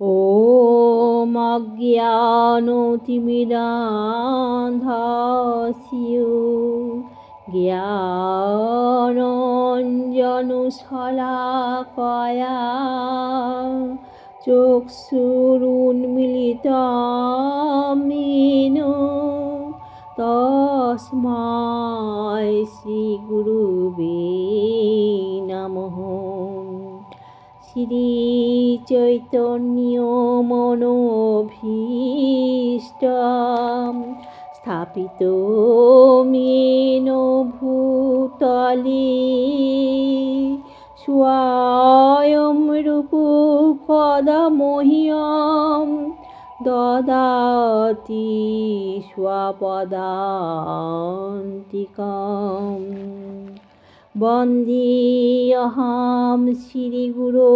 ॐ অজ্ঞানতিমিরান্ধাস্যু। জ্ঞানঞ্জনশলাকয়া। চক্ষুরুন্মিলিতমিন। তস্মাই শ্রীগুরুবে শ্রী চৈতন্য মনোভীষ্ট স্থাপিত মেন ভূতলে স্বয়ং রূপ কদমহ্যম দদাতি স্বপদান্তিকম। বন্দেহম শ্রীগুরো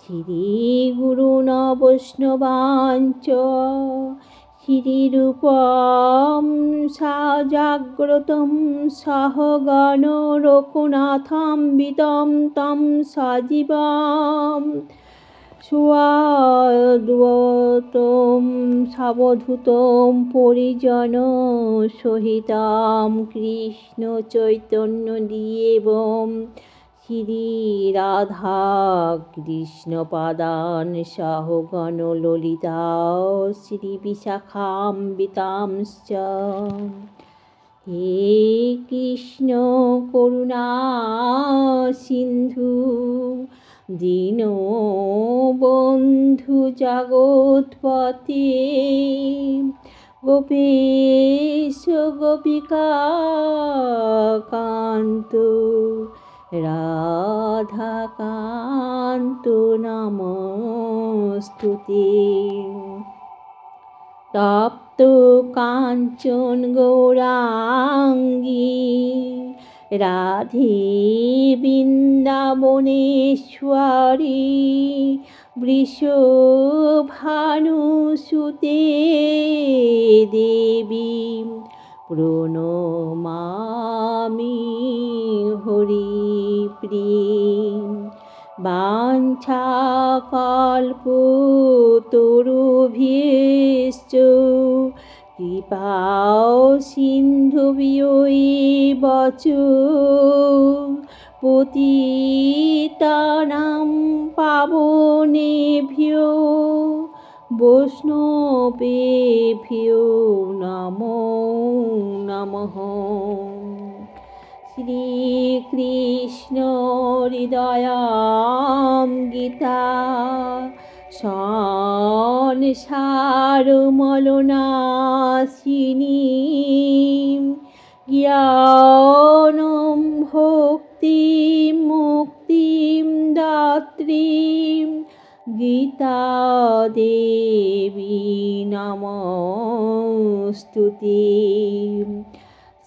শ্রীগুরু নবৈষ্ণবাঞ্চ শ্রীরূপম সাজাগ্রতম সহগণ রঘুনাথাম্বিতম তম সজীবম। সুয়াদ্বত সাবধূতম পরিজন সহিতাম কৃষ্ণ চৈতন্য দিয়েবম। শ্রী রাধা কৃষ্ণ পাদান সহগণ ললিতা শ্রী বিশাখাম্বিতাংশ্চ হে কৃষ্ণ করুণা সিন্ধু দীনবন্ধু জগৎপতি গোপীশ গোপিকা কান্ত রাধাকান্ত নমস্তুতে। তপ্ত কাঞ্চন গৌরাঙ্গী রাধে বৃন্দাবনেশ্বরী বৃষভানুসুতে দেবী প্রণমামি হরিপ্রিয় বাঞ্ছাকল্পতরুভীশ্চ কৃপাও সিন্ধুবিয়ৈবচ পতিতানাং পাবনেভ্যো বৈষ্ণবেভ্যো নমো নমঃ। শ্রীকৃষ্ণ হৃদয়াম গীতা সংসারমলনাশিনী জ্ঞানম ভক্তি মুক্তিম দাত্রীম। গীতা দেবী নমস্তুতি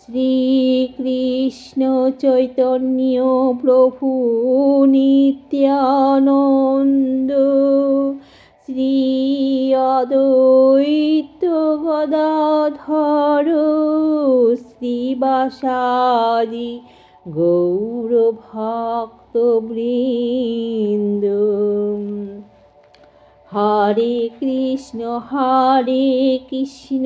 শ্রীকৃষ্ণ চৈতন্য প্রভু নিত্যানন্দ। শ্রী অদ্বৈত গদাধর শ্রীবাসাদি গৌরভক্তবৃন্দ হরে কৃষ্ণ হরে কৃষ্ণ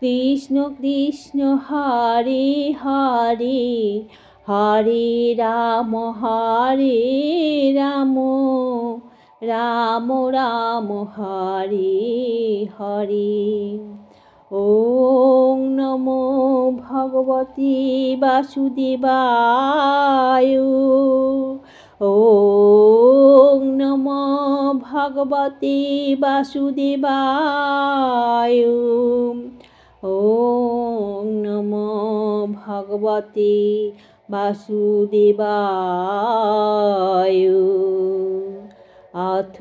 কৃষ্ণ কৃষ্ণ, হরে হরে হরে রাম হরে রাম। রাম রাম, হরি হরি। ওং নম ভগবতী বাসুদেবায়। ওং নম ভগবতী বাসুদেবায়। ওং নম ভগবতী বাসুদেবায়। অথ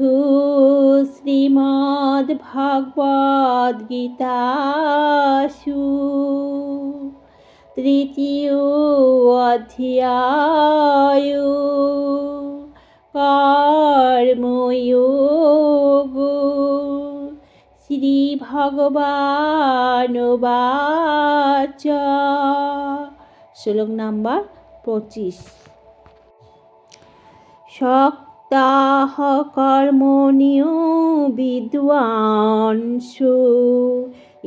শ্রীমদ্ভগবদ্গীতাসু তৃতীয় অধ্যায় কর্ময়োগ শ্রীভগবান বাচ শ্লোক নাম্বার পঁচিশ সপ্তাহ কর্মণীয় বিদ্বাংসু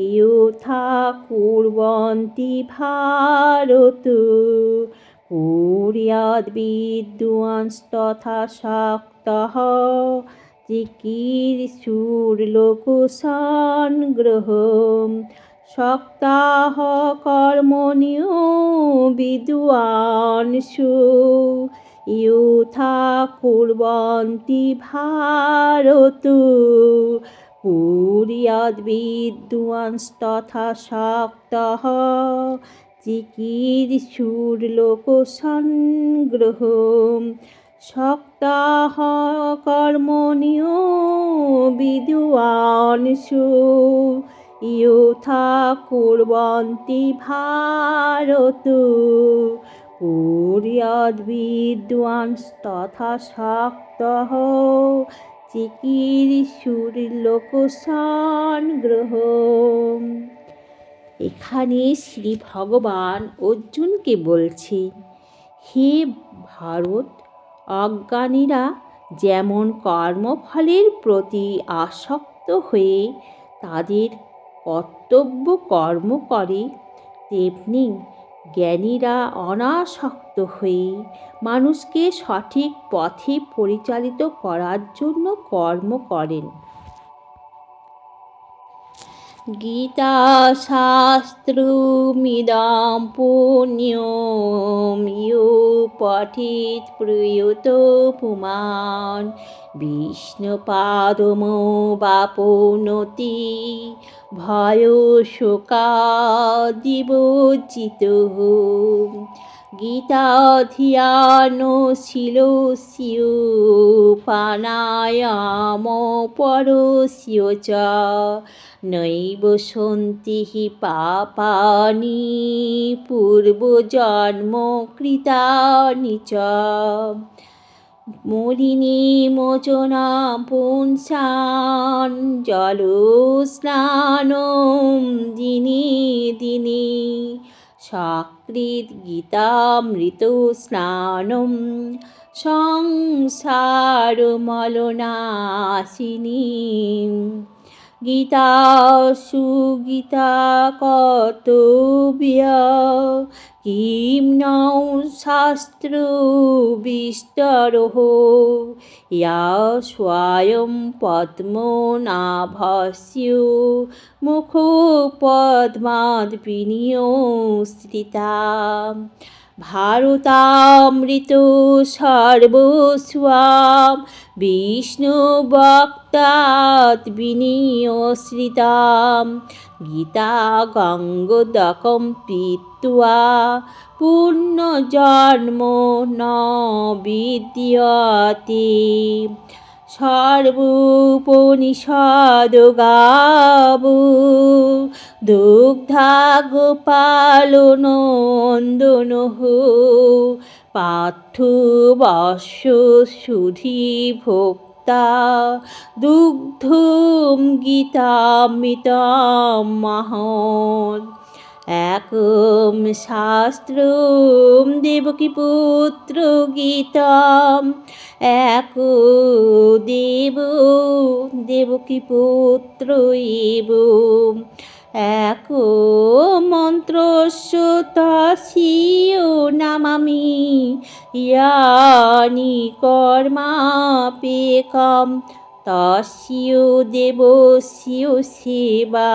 ইয়থা কুর্বন্তি ভারত। কুর্যাদ বিদ্বাংস্তথা শক্তः চিকিৎসুর্লোকসংগ্রহম সপ্তাহ কর্মণীয় বিদ্বাংসু ইয়থা কুর্বন্তি ভারত। কুর্যাদ বিদ্বাংস্তথা শক্তः চিকিৎসুর্লোকসংগ্রহম সপ্তাহ কর্মণীয় বিদ্বাংসু ইয়থা কুর্বন্তি ভারত। কুর্যাদ বিদ্বাংস্তথা শক্তः গ্রহ এখানে শ্রী ভগবান অর্জুনকে বলছেন হে ভারত, অজ্ঞানীরা যেমন কর্মফলের প্রতি আসক্ত হয়ে তাদের কর্তব্য কর্ম করে, তেমনি জ্ঞানীরা অনাসক্ত হয়ে মানুষকে সঠিক পথে পরিচালিত করার জন্য কর্ম করেন। গীতাশাস্ত্রমিদं পুণ্যম ইয়ো পঠিত প্রয়ত পুমান বিষ্ণুপাদমো বাপনতি ভয় শোকা শোকাদিবোচিত গীতাধিয়ানশীলস্য প্রাণায়াম পরস্য চ। নৈব সন্তি হি পাপানি পূর্বজন্মকৃতানি চ। মলিনী মোচনা পুংসান জলস্নানম দিনে দিনে সকৃত গীতামৃত স্নানম সংসারমলনাশিনী গীতা সুগীতা কর্তব্য কিম নৌ শাস্ত্র বিস্তরহ ইয়া স্বয়ং পদ্মনাভস্য মুখোপদ্মাদ বিনিয়োশ্রিতা ভারতামৃত সর্বস্বাম বিষ্ণু বিষ্ণুবক্তাৎ বিনিয়শ্রিতাম গীতা গঙ্গোদকম পীত্বা পুণ্যজন্ম ন বিদ্যতে। সর্বোপনিষদ গাবু। দুগ্ধা গোপাল নন্দন পার্থ বর্ষ সুধি ভোক্তা দুগ্ধম গীতামৃতম মহৎ। একম শাস্ত্রম দেবকী পুত্র গীতম। এক দেব, দেবকী পুত্র এব এক মন্ত্রস্য নামামি। ইয়ানি কর্মাপেকম তস্য দেবস্য সেবা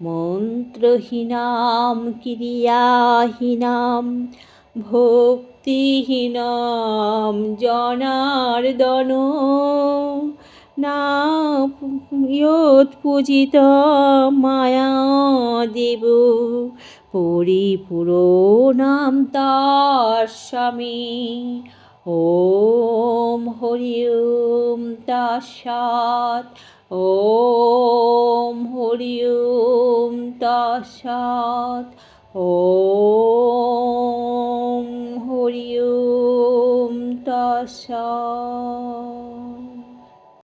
মন্ত্রহীনাম, ক্রিয়াহীনাম, ভক্তিহীনাম, জনার্দন না পূজিত মায়া দেব পরিপূরণাম তার স্বামী। ওম হরি ওম তাসাত ওম হরি ওম তৎসৎ ওম হরি ওম তৎসৎ।